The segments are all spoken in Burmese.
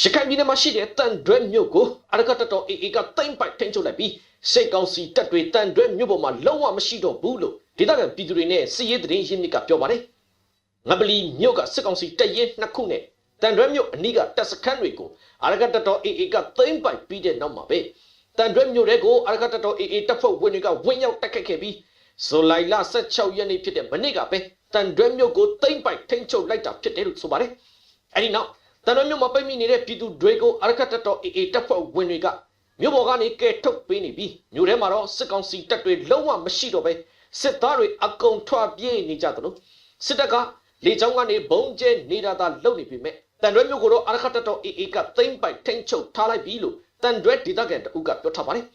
ရခိုင်ပြည်နယ်မှာရှိတဲ့တန်တွဲမြို့ကိုအရကတတော်အေအေကတိမ့်ပိုက်ထိန်းချုပ်လိုက်ပြီးစိတ်ကောင်းစီတပ်တွေတန်တွဲမြို့ပေါ်မှာလုံးဝမရှိတော့ဘူးလို့ဒေသခံပြည်သူတွေနဲ့စစ်ရေးသတင်းရင်းမြစ်ကပြောပါတယ်ငပလီမြို့ကစစ်ကောင်စီတပ်ရင်းနှစ်ခုနဲ့တန်တွဲမြို့အနီးကတပ်စခန်းတွေကိုအရကတတော်အေအေကတိမ့်ပိုက်ပြီးတဲ့နောက်မှာပဲတန်တွဲမြို့တွေကိုအရကတတော်အေအေတပ်ဖွဲ့ဝင်တွေကဝင်းရောက်တိုက်ခတ်ခဲ့ပြီးဇူလိုင်လ16ရက်နေ့ဖြစ်တဲ့မနေ့ကပဲတန်တွဲမြို့ကိုတိမ့်ပိုက်ထိန်းချုပ်လိုက်တာဖြစ်တယ်လို့ဆိုပါတယ်အဲဒီနောက် တန်တွဲမြို့မှာပိတ်မိနေတဲ့ပြည်သူတွေကိုအရကတတော်အေအေတပ်ဖွဲ့ဝင်တွေကမြို့ပေါ်ကနေကဲထုတ်ပေးနေပြီးမြို့ထဲမှာတော့စစ်ကောင်စီတပ်တွေလုံးဝမရှိတော့ပဲစစ်သားတွေအကုန်ထွက်ပြေးနေကြသလိုစစ်တပ်ကလေကြောင်းကနေဘုံကျဲနေတာသာလုပ်နေပြီမဲ့တန်တွဲမြို့ကိုတော့အရကတတော်အေအေကသိမ့်ပိုက်ထိန်းချုပ်ထားလိုက်ပြီလို့တန်တွဲဒေသခံတအုပ်ကပြောထားပါတယ်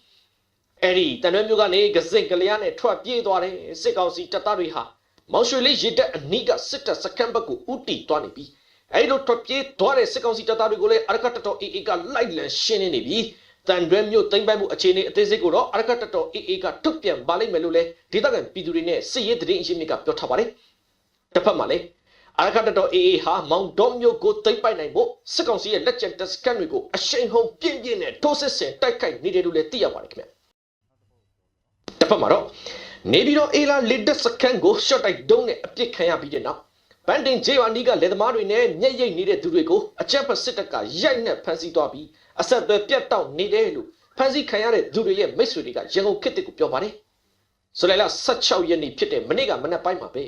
အဲ့ဒီတန်တွဲမြို့ကနေကစင်ကလျားနဲ့ထွက်ပြေးသွားတဲ့စစ်ကောင်စီတပ်သားတွေဟာမောင်ရွှေလေးရစ်တဲ့အနီးကစစ်တပ်စခန်းဘက်ကိုဥတီသွားနေပြီး အဲ့လိုထွက်ပြေးသွားတဲ့စစ်ကောင်စီတပ်သားတွေကိုလည်းအရကတတော်အေအေကလိုက်လံရှင်းနေပြီးတန်တွဲမြို့သိမ့်ပိုက်မှုအခြေအနေအသေးစိတ်ကိုတော့အရကတတော်အေအေကထုတ်ပြန်ပါလိမ့်မယ်လို့လည်းဒေသခံပြည်သူတွေနဲ့စစ်ရေးသတင်းအရင်းမြစ်ကပြောထားပါတယ်တစ်ဖက်မှာလည်းအရကတတော်အေအေဟာမောင်တော်မြို့ကိုသိမ့်ပိုက်နိုင်ဖို့စစ်ကောင်စီရဲ့လက်ကျန်တပ်စခန်းတွေကိုအရှိန်ဟုန်ပြင်းပြင်းနဲ့ထိုးစစ်ဆင်တိုက်ခိုက်နေတယ်လို့လည်းသိရပါတယ်ခင်ဗျတစ်ဖက်မှာတော့နေပြည်တော်အေလာလစ်ဒက်စခန်းကိုရှော့တိုက်ဒုံးနဲ့အပစ်ခံရပြီးတဲ့နောက် ဘန်တင်ဂျေဝါနီကလက်သမားတွေနဲ့မျက်ရိပ်နေတဲ့သူတွေကိုအကြက်ဖက်စစ်တပ်ကရိုက်နှက်ဖမ်းဆီးသွားပြီးအဆက်အသွယ်ပြတ်တောက်နေတယ်လို့ဖမ်းဆီးခံရတဲ့သူတွေရဲ့မိတ်ဆွေတွေကရန်ကုန်ခေတ်ကိုပြောပါတယ်ဆိုလိုက်လာ16ရက်နေ့ဖြစ်တဲ့မနေ့ကမနက်ပိုင်းမှာပဲ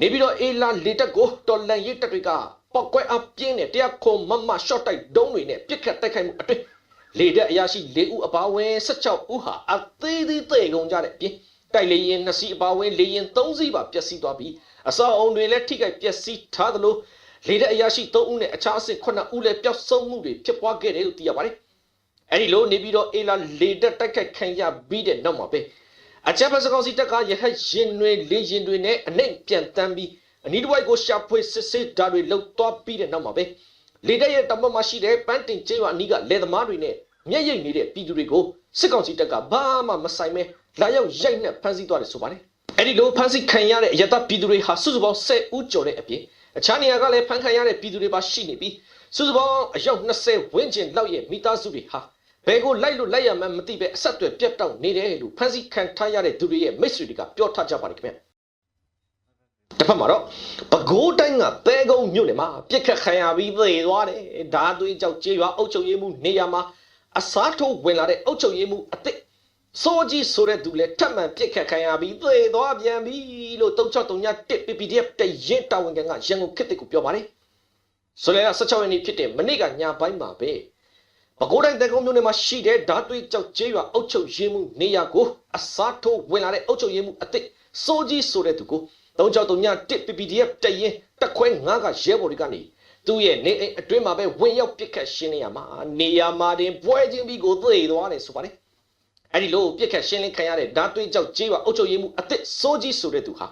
နေပြီးတော့အေလာလေတက်ကိုတော်လန်ရိတ်တက်တွေကပောက်ကွဲအပြင်းနဲ့တရားခုံမမရှော့တိုက်ဒုံးတွေနဲ့ပြစ်ခတ်တိုက်ခိုက်မှုအတွင်းလေတက်အရာရှိ၄ဦးအပါအဝင်16ဦးဟာအသေးသေးသေကုန်ကြတဲ့အပြင် တိုက်လေရင်2စီးအပါအဝင်လေရင်3စီးပါပျက်စီးသွားပြီးအစောအုံတွေလည်းထိခိုက်ပျက်စီးထားသလိုလေတဲ့အရာရှိ3ဦးနဲ့အခြားအဆင့်9ဦးလည်းပျောက်ဆုံးမှုတွေဖြစ်ပွားခဲ့တယ်လို့သိရပါတယ်။အဲဒီလိုနေပြီးတော့အေလာလေတက်တိုက်ခိုက်ခံရပြီးတဲ့နောက်မှာပဲအချက်ဖက်စကောင်စီတက်ကရဟတ်ရင်တွေလေရင်တွေနဲ့အနှိမ်ပြန်တန်းပြီးအနီးတစ်ဝိုက်ကိုရှာဖွေစစ်စစ်ဓာတ်တွေလှုပ်သွားပြီးတဲ့နောက်မှာပဲလေတက်ရဲ့တမတ်မှာရှိတဲ့ပန်းတင်ကျေးရွာအနီးကလေသမားတွေနဲ့မျက်ရည်နေတဲ့ပြည်သူတွေကိုစစ်ကောင်စီတက်ကဘာမှမဆိုင်မဲ လာရောက်ရိုက်နှက်ဖမ်းဆီးသွားတယ်ဆိုပါတယ်။အဲဒီလိုဖမ်းဆီးခံရတဲ့အယတပြည်သူတွေဟာစုစုပေါင်း10ဦးကျော်တဲ့အပြင်အခြားနေရာကလည်းဖမ်းခံရတဲ့ပြည်သူတွေပါရှိနေပြီးစုစုပေါင်းအယောက်20ဝန်းကျင်လောက်ရဲ့မိသားစုတွေဟာဘယ်ကိုလိုက်လို့လိုက်ရမှန်းမသိပဲအဆက်အသွယ်ပြတ်တောက်နေတယ်လို့ဖမ်းဆီးခံထားရတဲ့သူတွေရဲ့မိတ်ဆွေတွေကပြောထားကြပါတယ်ခင်ဗျတစ်ဖက်မှာတော့ပဲခူးတိုင်းကသဲကုန်းမြို့နယ်မှာပြစ်ခတ်ခံရပြီးသေသွားတယ်ဓာသွေးကြောက်ကြေးရွာအုပ်ချုပ်ရေးမှုနေရာမှာအစားထိုးဝင်လာတဲ့အုပ်ချုပ်ရေးမှုအစ်စ် စိုးကြီးဆိုတဲ့သူလည်းထပ်မံပြစ်ခတ်ခံရပြီးသေသွားပြန်ပြီလို့3631 PPDF တရင်တာဝန်ခံကရန်ကုန်ခေတ်တစ်ကိုပြောပါတယ်ဆိုလဲ16ရက်နေ့ဖြစ်တဲ့မနေ့ကညပိုင်းမှာပဲပဲခူးတိုင်းတကုံမြို့နယ်မှာရှိတဲ့ဓာတ်သွေးကြောက်ကျေးရွာအုပ်ချုပ်ရေးမှုနေရာကိုအစားထိုးဝင်လာတဲ့အုပ်ချုပ်ရေးမှုအစ်စ်စိုးကြီးဆိုတဲ့သူကို3631 PPDF တရင်တက်ခွဲ9ကရဲဘော်တွေကနေသူ့ရဲ့နေအိမ်အတွင်းမှာပဲဝင်ရောက်ပစ်ခတ်ရှင်းနေရမှာနေရာမှာတင်ပွဲချင်းပြီးကိုသေသွားတယ်ဆိုပါတယ် အဲ့ဒီလိုပြစ်ခတ်ရှင်းလင်းခံရတဲ့ဓာတ်သွေးကြောက်ကြေးဝအုပ်ချုပ်ရေးမှုအသစ်စိုးကြီးဆိုတဲ့သူဟာ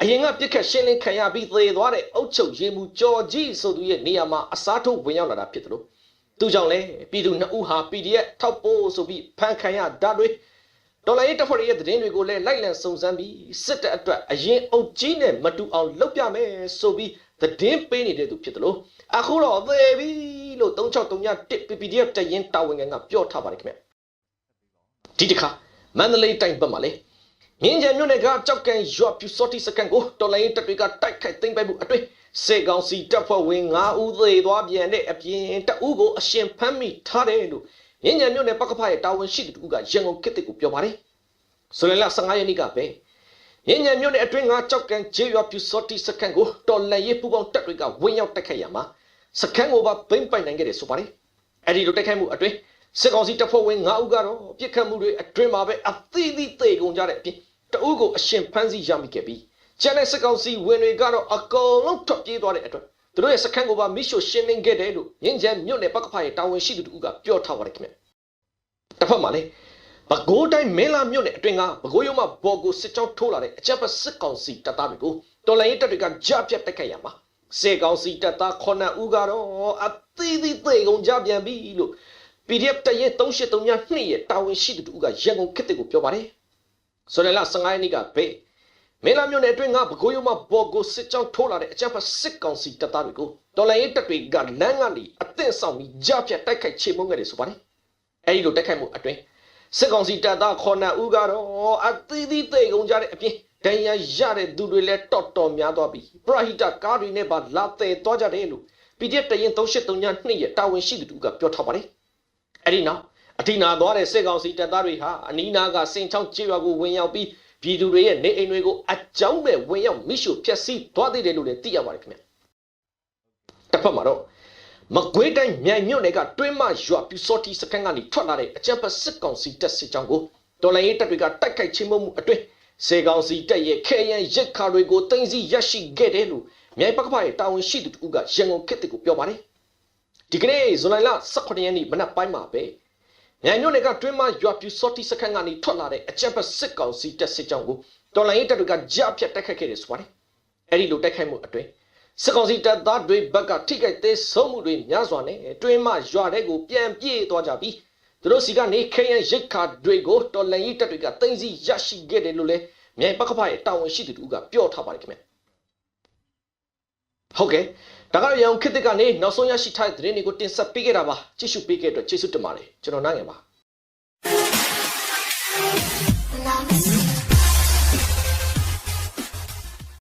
အရင်ကပြစ်ခတ်ရှင်းလင်းခံရပြီးသေသွားတဲ့အုပ်ချုပ်ရေးမှုကြော်ကြီးဆိုသူရဲ့နေရာမှာအစားထိုးဝင်ရောက်လာတာဖြစ်တယ်လို့သူကြောင့်လဲပြည်သူနှစ်ဦးဟာ PDF ထောက်ပို့ဆိုပြီးဖန်ခံရဓာတ်တွေဒေါ်လာရေးတပ်ဖွဲ့ရဲ့သတင်းတွေကိုလည်းလိုက်လံစုံစမ်းပြီးစစ်တပ်အတွက်အရင်အုပ်ကြီးနဲ့မတူအောင်လုပ်ပြမယ်ဆိုပြီးသတင်းပေးနေတဲ့သူဖြစ်တယ်လို့အခုတော့သေပြီလို့3631 PPDF တရင်တာဝန်ခံကပြောထားပါတယ်ခင်ဗျ ဒီတစ်ခါမန္တလေးတိုင်းဘက်မှာလေမြင်းကြံမြို့နယ်ကကြောက်ကံရွာပြူစောတိစကန်ကိုတော်လိုင်းတပ်တွေကတိုက်ခိုက်သိမ်းပိုက်မှုအတွင်းစေကောင်စီတပ်ဖွဲ့ဝင်9ဦးသေသွားပြန်တဲ့အပြင်တအူးကိုအရှင်ဖမ်းမိထားတယ်လို့မြင်းကြံမြို့နယ်ပကဖရဲ့တာဝန်ရှိသူကရန်ကုန်ခေတ်ကိုပြောပါတယ်ဆိုရင်လ15ရက်နေ့ကပဲမြင်းညံမြို့နယ်အတွင်းကကြောက်ကံကျေးရွာပြူစောတိစခန်းကိုတော်လန်ရေးပူပေါင်းတပ်တွေကဝင်းရောက်တိုက်ခိုက်ရမှာစခန်းကိုပါသိမ်းပိုက်နိုင်ခဲ့တယ်ဆိုပါတယ်အဲ့ဒီလိုတိုက်ခိုက်မှုအတွင်း စစ်ကောင်စီတပ်ဖွဲ့ဝင်9ဦးကတော့ပြစ်ခတ်မှုတွေအတွင်းမှာပဲအသီးသီးသေကုန်ကြတဲ့အပြင်တအုပ်ကိုအရှင်ဖမ်းဆီးရမိခဲ့ပြီးကျန်တဲ့စစ်ကောင်စီဝင်တွေကတော့အကုန်လုံးထွက်ပြေးသွားတဲ့အတွက်သူတို့ရဲ့စခန်းကိုပါမိရှို့ရှင်းလင်းခဲ့တယ်လို့ရင်းချမ်းမြို့နယ်ပကဖရဲ့တာဝန်ရှိသူတို့ကပြောထားပါတယ်ခင်ဗျတစ်ဖက်မှာလည်းပဲခူးတိုင်းမင်းလာမြို့နယ်အတွင်းကပဲခူးရုံမှာဘော်ကိုစစ်ကြောင်းထိုးလာတဲ့အကြပ်ဖက်စစ်ကောင်စီတပ်သားတွေကိုတော်လိုင်းရေးတပ်တွေကကြားပြတ်တိုက်ခိုက်ရမှာစေကောင်စီတပ်သား9ဦးကတော့အသီးသီးသေကုန်ကြပြန်ပြီလို့ PDF တရဲ383ည2ရဲ့တာဝန်ရှိသူတို့ကရန်ကုန်ခေတ်ကိုပြောပါတယ်ဆိုရလာ15ရက်နေ့ကပဲမင်းလာမြို့နယ်အတွင်းကဘကိုးရုံမှာဘော်ကိုစစ်ကြောင်းထိုးလာတဲ့အကြမ်းဖက်စစ်ကောင်စီတပ်သားတွေကိုတော်လိုင်းရေးတပ်တွေကလမ်းကနေအသင့်ဆောင်ပြီးကြားဖြတ်တိုက်ခိုက်ချေမှုန်းခဲ့တယ်ဆိုပါတယ်အဲဒီလိုတိုက်ခိုက်မှုအတွင်းစစ်ကောင်စီတပ်သားခေါ်နာဦးကတော့အသီးသီးသိကုန်ကြတဲ့အပြင်ဒဏ်ရာရတဲ့သူတွေလည်းတော်တော်များသွားပြီပရဟိတကားတွေနဲ့ပါလာတဲ့သွားကြတယ်လို့ PDF တရင်383ည2ရဲ့တာဝန်ရှိသူတို့ကပြောထားပါတယ် အဲဒီနောက်အထိနာသွားတဲ့စစ်ကောင်စီတပ်သားတွေဟာအနီးနားကစင်ချောင်းကျေးရွာကိုဝင်ရောက်ပြီးပြည်သူတွေရဲ့နေအိမ်တွေကိုအကြောင်းမဲ့ဝင်ရောက်မိရှုဖျက်ဆီးသွားသေးတယ်လို့လည်းသိရပါတယ်ခင်ဗျတစ်ဖက်မှာတော့မကွေးတိုင်းမြိုင်မြို့နယ်ကတွင်းမရွာပြူစောတီစခန်းကနေထွက်လာတဲ့အကြမ်းဖက်စစ်ကောင်စီတပ်စစ်ကြောင်းကိုတော်လိုင်းရေးတပ်တွေကတိုက်ခိုက်ချင်းမှုအတွင်းစေကောင်စီတပ်ရဲ့ခဲယံရက်ခါတွေကိုတင်စီရရှိခဲ့တယ်လို့မြိုင်ပကဖရဲ့တာဝန်ရှိသူတို့ကရန်ကုန်ခေတ်ကိုပြောပါတယ် ဒီကနေ့ဇွန်လ18ရက်နေ့မနက်ပိုင်းမှာပဲမြိုင်မြို့နယ်ကတွင်းမရွာပြူစောတီစခန်းကနေထွက်လာတဲ့အကြမ်းဖက်စစ်ကောင်စီတပ်စစ်ကြောင်းကိုတော်လိုင်းရေးတပ်တွေကကြားဖြတ်တိုက်ခိုက်ခဲ့တယ်ဆိုပါတယ်အဲဒီလိုတိုက်ခိုက်မှုအတွင်းစစ်ကောင်စီတပ်သားတွေဘက်ကထိခိုက်သေးဆုံးမှုတွေများစွာနဲ့တွင်းမရွာတဲ့ကိုပြန်ပြေးသွားကြပြီးသူတို့စီကနေခဲယံရိတ်ခါတွေကိုတော်လန်ရေးတပ်တွေကတင်စီရရှိခဲ့တယ်လို့လည်းမြိုင်ပကဖရဲ့တာဝန်ရှိသူတို့ကပြောထားပါတယ်ခင်ဗျ ဟုတ်ကဲ့ဒါကတော့ရန်ကုန်ခေတ်သစ်ကနေနောက်ဆုံးရရှိထားတဲ့သတင်းတွေကိုတင်ဆက်ပေးခဲ့တာပါကြည့်ရှုပေးခဲ့တဲ့အတွက်ကျေးဇူးတင်ပါတယ်ကျွန်တော်နိုင်ငယ်ပါ Love.